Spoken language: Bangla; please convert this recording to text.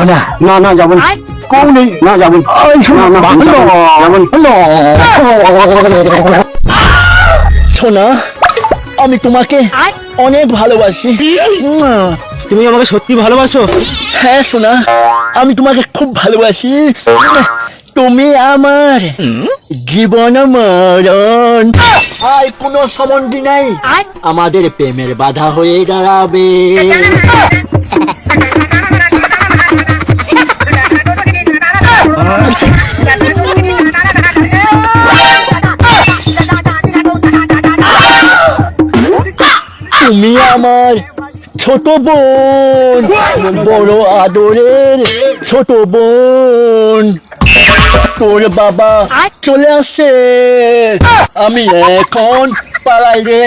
না না যাব না। কৌনি যাব না। এই শোনো না, না, যাব না। সোনা আমি তোমাকে অনেক ভালোবাসি। তুমি আমাকে সত্যি ভালোবাসো? হ্যাঁ সোনা আমি তোমাকে খুব ভালোবাসি। তুমি আমার জীবন মরণ। আর কোনো সম্বন্ধী নাই। আমাদের প্রেমের বাধা হয়ে দাঁড়াবে। তুমি আমার ছোট বোন, বড় আদরের ছোট বোন। তোর বাবা চলে আসে, আমি এখন পালাই রে।